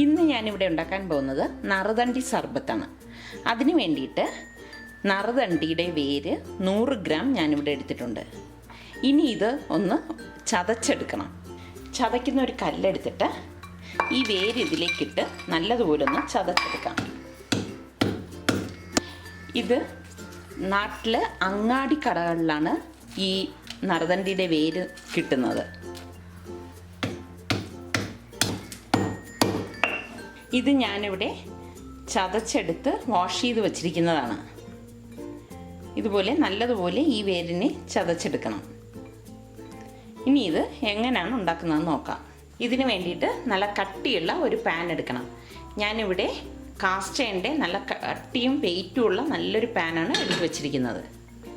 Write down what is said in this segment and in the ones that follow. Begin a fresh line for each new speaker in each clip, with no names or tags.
ഇന്ന് ഞാനിവിടെ ഉണ്ടാക്കാൻ പോകുന്നത് നറുതണ്ടി സർബത്താണ്. അതിന് വേണ്ടിയിട്ട് നറുതണ്ടിയുടെ വേര് നൂറ് ഗ്രാം ഞാനിവിടെ എടുത്തിട്ടുണ്ട്. ഇനി ഇത് ഒന്ന് ചതച്ചെടുക്കണം. ചതയ്ക്കുന്ന ഒരു കല്ലെടുത്തിട്ട് ഈ വേര് ഇതിലേക്കിട്ട് നല്ലതുപോലെ ഒന്ന് ചതച്ചെടുക്കാം. ഇത് നാട്ടിൽ അങ്ങാടി കടകളിലാണ് ഈ നറുതണ്ടിയുടെ വേര് കിട്ടുന്നത്. ഇത് ഞാനിവിടെ ചതച്ചെടുത്ത് വാഷ് ചെയ്ത് വച്ചിരിക്കുന്നതാണ്. ഇതുപോലെ നല്ലതുപോലെ ഈ വേരിനെ ചതച്ചെടുക്കണം. ഇനി ഇത് എങ്ങനെയാണ് ഉണ്ടാക്കുന്നതെന്ന് നോക്കാം. ഇതിന് വേണ്ടിയിട്ട് നല്ല കട്ടിയുള്ള ഒരു പാൻ എടുക്കണം. ഞാനിവിടെ കാസ്റ്റേന്റെ നല്ല കട്ടിയും വെയിറ്റും ഉള്ള നല്ലൊരു പാനാണ് എടുത്തു വെച്ചിരിക്കുന്നത്.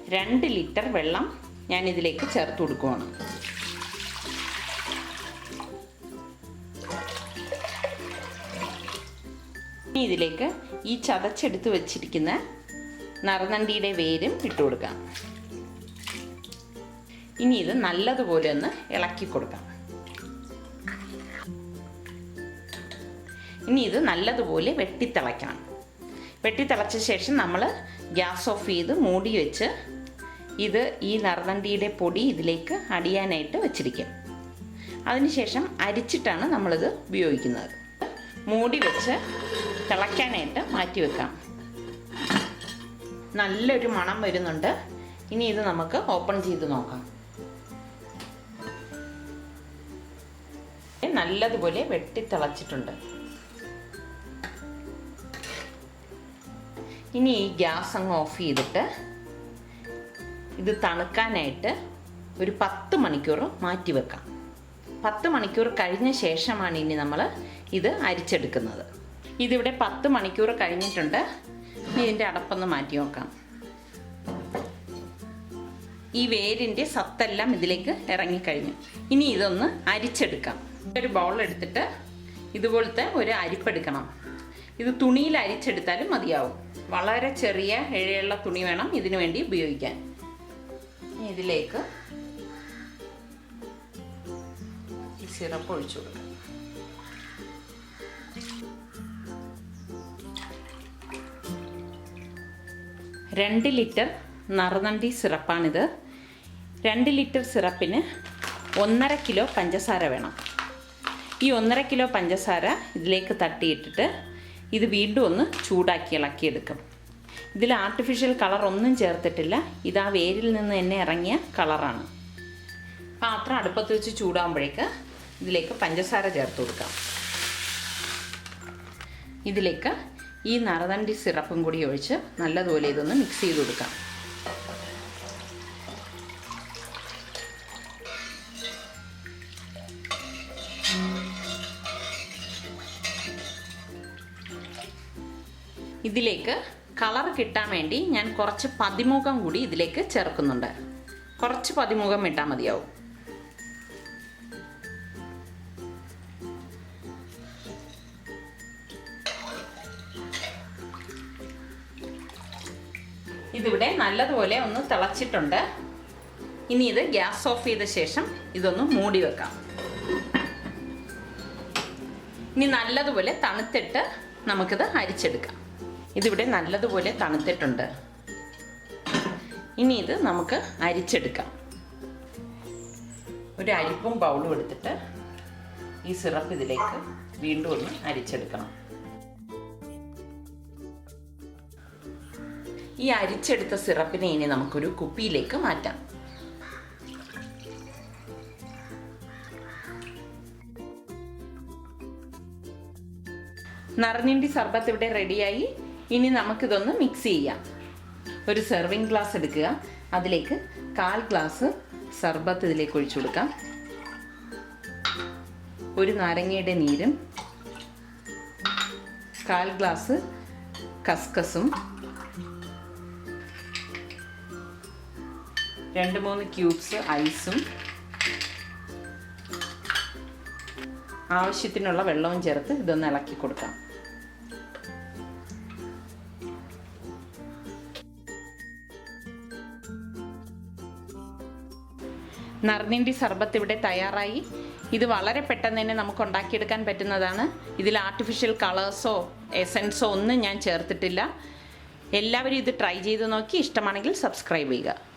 രണ്ട് ലിറ്റർ വെള്ളം ഞാൻ ഇതിലേക്ക് ചേർത്ത് കൊടുക്കുവാണ്. ഇനി ഇതിലേക്ക് ഈ ചതച്ചെടുത്ത് വെച്ചിരിക്കുന്ന നറുനണ്ടിയുടെ വേരും ഇട്ട് കൊടുക്കാം. ഇനി ഇത് നല്ലതുപോലെ ഒന്ന് ഇളക്കി കൊടുക്കാം. ഇനി ഇത് നല്ലതുപോലെ വെട്ടിത്തിളയ്ക്കണം. വെട്ടിത്തിളച്ച ശേഷം നമ്മൾ ഗ്യാസ് ഓഫ് ചെയ്ത് മൂടി വെച്ച് ഇത് ഈ നറുനണ്ടിയുടെ പൊടി ഇതിലേക്ക് അടിയാനായിട്ട് വെച്ചിരിക്കും. അതിനുശേഷം അരിച്ചിട്ടാണ് നമ്മളിത് ഉപയോഗിക്കുന്നത്. മൂടി വെച്ച് തിളയ്ക്കാനായിട്ട് മാറ്റി വെക്കാം. നല്ലൊരു മണം വരുന്നുണ്ട്. ഇനി ഇത് നമുക്ക് ഓപ്പൺ ചെയ്ത് നോക്കാം. നല്ലതുപോലെ വെട്ടി തിളച്ചിട്ടുണ്ട്. ഇനി ഈ ഗ്യാസ് അങ്ങ് ഓഫ് ചെയ്തിട്ട് ഇത് തണുക്കാനായിട്ട് ഒരു പത്ത് മണിക്കൂർ മാറ്റി വെക്കാം. പത്ത് മണിക്കൂർ കഴിഞ്ഞ ശേഷമാണ് ഇനി നമ്മൾ ഇത് അരിച്ചെടുക്കുന്നത്. ഇതിവിടെ പത്ത് മണിക്കൂർ കഴിഞ്ഞിട്ടുണ്ട്. ഇനി ഇതിന്റെ അടപ്പൊന്ന് മാറ്റി നോക്കാം. ഈ വേരിന്റെ സത്തെല്ലാം ഇതിലേക്ക് ഇറങ്ങിക്കഴിഞ്ഞു. ഇനി ഇതൊന്ന് അരിച്ചെടുക്കാം. ഒരു ബൗൾ എടുത്തിട്ട് ഇതുപോലത്തെ ഒരു അരിപ്പെടുക്കണം ഇത് തുണിയിൽ അരിച്ചെടുത്താലും മതിയാവും. വളരെ ചെറിയ ഇഴയുള്ള തുണി വേണം ഇതിനു വേണ്ടി ഉപയോഗിക്കാൻ. ഇതിലേക്ക് സിറപ്പ് ഒഴിച്ചു കൊടുക്കാം. രണ്ട് ലിറ്റർ നറുനണ്ടി സിറപ്പാണിത്. രണ്ട് ലിറ്റർ സിറപ്പിന് ഒന്നര കിലോ പഞ്ചസാര വേണം. ഈ ഒന്നര കിലോ പഞ്ചസാര ഇതിലേക്ക് തട്ടിയിട്ടിട്ട് ഇത് വീണ്ടും ഒന്ന് ചൂടാക്കി ഇളക്കിയെടുക്കും. ഇതിൽ ആർട്ടിഫിഷ്യൽ കളർ ഒന്നും ചേർത്തിട്ടില്ല. ഇത് ആ വേരിൽ നിന്ന് തന്നെ ഇറങ്ങിയ കളറാണ് പാത്രം അടുപ്പത്ത് വെച്ച് ചൂടാകുമ്പോഴേക്ക് ഇതിലേക്ക് പഞ്ചസാര ചേർത്ത് കൊടുക്കാം. ഇതിലേക്ക് ഈ നറുതണ്ടി സിറപ്പും കൂടി ഒഴിച്ച് നല്ലതുപോലെ ഇതൊന്ന് മിക്സ് ചെയ്ത് കൊടുക്കാം. ഇതിലേക്ക് കളർ കിട്ടാൻ വേണ്ടി ഞാൻ കുറച്ച് പതിമുഖം കൂടി ഇതിലേക്ക് ചേർക്കുന്നുണ്ട്. കുറച്ച് പതിമുഖം ഇട്ടാൽ മതിയാവും. ഇതിവിടെ നല്ലതുപോലെ ഒന്ന് തിളച്ചിട്ടുണ്ട്. ഇനി ഇത് ഗ്യാസ് ഓഫ് ചെയ്ത ശേഷം ഇതൊന്ന് മൂടി വെക്കാം. ഇനി നല്ലതുപോലെ തണുത്തിട്ട് നമുക്കിത് അരിച്ചെടുക്കാം. ഇതിവിടെ നല്ലതുപോലെ തണുത്തിട്ടുണ്ട്. ഇനി ഇത് നമുക്ക് അരിച്ചെടുക്കാം. ഒരു അരിപ്പും ബൗളും എടുത്തിട്ട് ഈ സിറപ്പ് ഇതിലേക്ക് വീണ്ടും ഒന്ന് അരിച്ചെടുക്കണം. ഈ അരിച്ചെടുത്ത സിറപ്പിനെ ഇനി നമുക്കൊരു കുപ്പിയിലേക്ക് മാറ്റാം. നറഞ്ഞിന്റെ സർബത്ത് ഇവിടെ റെഡിയായി. ഇനി നമുക്കിതൊന്ന് മിക്സ് ചെയ്യാം. ഒരു സെർവിങ് ഗ്ലാസ് എടുക്കുക. അതിലേക്ക് കാൽ ഗ്ലാസ് സർബത്ത് ഇതിലേക്ക് ഒഴിച്ചു കൊടുക്കാം. ഒരു നാരങ്ങയുടെ നീരും കാൽ ഗ്ലാസ് കസ്കസും രണ്ട് മൂന്ന് ക്യൂബ്സ് ഐസും. ആവശ്യത്തിനുള്ള വെള്ളവും ചേർത്ത് ഇതൊന്ന് ഇളക്കി കൊടുക്കാം. നറുനിണ്ടി സർബത്ത് ഇവിടെ തയ്യാറായി. ഇത് വളരെ പെട്ടെന്ന് തന്നെ നമുക്ക് ഉണ്ടാക്കിയെടുക്കാൻ പറ്റുന്നതാണ്. ഇതിൽ ആർട്ടിഫിഷ്യൽ കളേഴ്സോ എസൻസോ ഒന്നും ഞാൻ ചേർത്തിട്ടില്ല. എല്ലാവരും ഇത് ട്രൈ ചെയ്ത് നോക്കി. ഇഷ്ടമാണെങ്കിൽ സബ്സ്ക്രൈബ് ചെയ്യുക.